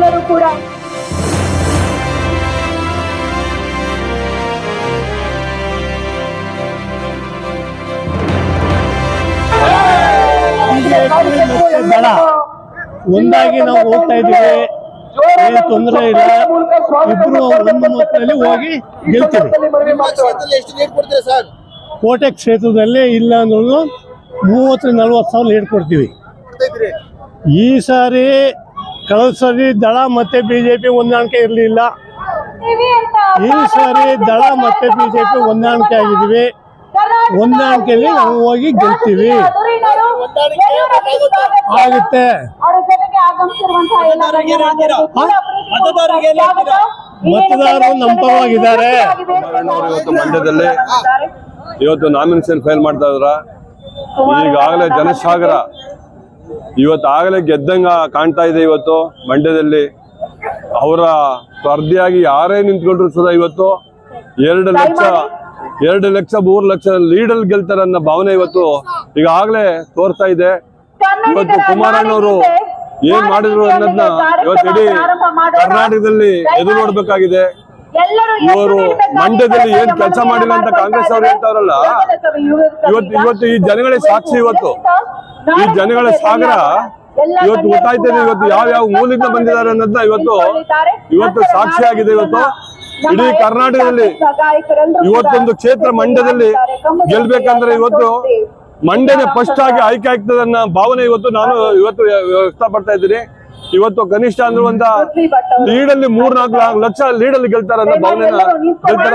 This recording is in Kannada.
ಎಲ್ಲರೂ ಕೂಡ. ಒಂದಾಗಿ ನಾವು ಹೋಗ್ತಾ ಇದ್ದೀವಿ. ಏನು ತೊಂದರೆ ಇಲ್ಲ. ಇಬ್ರು ಒಂದು ಮೊತ್ತದಲ್ಲಿ ಹೋಗಿ ಗೆಲ್ತೀವಿ. ಕೋಟೆ ಕ್ಷೇತ್ರದಲ್ಲಿ ಇಲ್ಲ ಅಂದ್ರೂ ಮೂವತ್ತರಿಂದ ನಲ್ವತ್ತು ಸಾವಿರ ನೀಡ್ಕೊಡ್ತೀವಿ ಈ ಸಾರಿ ಕಳೆದ ಸರಿ ದಳ ಮತ್ತೆ ಬಿಜೆಪಿ ಹೊಂದಾಣಿಕೆ ಇರಲಿಲ್ಲ. ಈ ಸಾರಿ ದಳ ಮತ್ತೆ ಬಿಜೆಪಿ ಹೊಂದಾಣಿಕೆ ಆಗಿದ್ದೀವಿ ಹೊಂದಾಣಿಕೆಯಲ್ಲಿ ನಾವು ಹೋಗಿ ಗೆಲ್ತೀವಿ. ಆಗುತ್ತೆ? ಮತದಾರರು ನಮ್ಮ ಪರವಾಗಿದ್ದಾರೆ. ಮಂಡ್ಯದಲ್ಲಿ ಇವತ್ತು ನಾಮಿನೇಷನ್ ಫೈಲ್ ಮಾಡ್ತಾ ಇದ್ರ? ಈಗಾಗಲೇ ಜನಸಾಗರ. ಇವತ್ತು ಆಗಲೇ ಗೆದ್ದಂಗ ಕಾಣ್ತಾ ಇದೆ ಇವತ್ತು ಮಂಡ್ಯದಲ್ಲಿ. ಅವರ ಸ್ಪರ್ಧೆಯಾಗಿ ಯಾರೇ ನಿಂತ್ಕೊಂಡ್ರು ಸದಾ ಇವತ್ತು ಎರಡು ಲಕ್ಷ ಎರಡು ಲಕ್ಷ ಮೂರು ಲಕ್ಷ ಲೀಡಲ್ಲಿ ಗೆಲ್ತಾರೆ ಅನ್ನೋ ಭಾವನೆ ಇವತ್ತು ಈಗಾಗಲೇ ತೋರ್ತಾ ಇದೆ. ಇವತ್ತು ಕುಮಾರಣ್ಣವರು ಏನ್ ಮಾಡಿದ್ರು ಅನ್ನೋದನ್ನ ಇವತ್ತು ಇಡೀ ಕರ್ನಾಟಕದಲ್ಲಿ ಎದುರು ನೋಡ್ಬೇಕಾಗಿದೆ ಇವರು ಮಂಡ್ಯದಲ್ಲಿ ಏನ್ ಕೆಲಸ ಮಾಡಿಲ್ಲ ಅಂತ ಕಾಂಗ್ರೆಸ್ ಅವ್ರು ಹೇಳ್ತಾರಲ್ಲ. ಇವತ್ತು ಇವತ್ತು ಈ ಜನಗಳೇ ಸಾಕ್ಷಿ ಇವತ್ತು. ಈ ಜನಗಳ ಸಾಗರ ಇವತ್ತು ಗೊತ್ತಾಯ್ತಾ ಇದೆ ಇವತ್ತು ಯಾವ ಯಾವ ಮೂಲಿಂದ ಬಂದಿದ್ದಾರೆ ಅನ್ನೋದನ್ನ ಇವತ್ತು ಇವತ್ತು ಸಾಕ್ಷಿ ಆಗಿದೆ ಇವತ್ತು. ಇಡೀ ಕರ್ನಾಟಕದಲ್ಲಿ ಇವತ್ತೊಂದು ಕ್ಷೇತ್ರ ಮಂಡ್ಯದಲ್ಲಿ ಗೆಲ್ಬೇಕಂದ್ರೆ ಇವತ್ತು ಮಂಡ್ಯನೇ ಫಸ್ಟ್ ಆಗಿ ಆಯ್ಕೆ ಆಗ್ತದೆ ಅನ್ನೋ ಭಾವನೆ ಇವತ್ತು ನಾನು ಇವತ್ತು ವ್ಯಕ್ತಪಡ್ತಾ ಇದ್ದೀನಿ. ಇವತ್ತು ಕನಿಷ್ಠ ಅಂದ್ರೆ ಒಂದ ಲೀಡಲ್ಲಿ ಮೂರ್ ನಾಲ್ಕು ಲಕ್ಷ ಲೀಡಲ್ಲಿ ಗೆಲ್ತಾರೆ ಅನ್ನೋ ಭಾವನೆ ಗೆಲ್ತಾರ.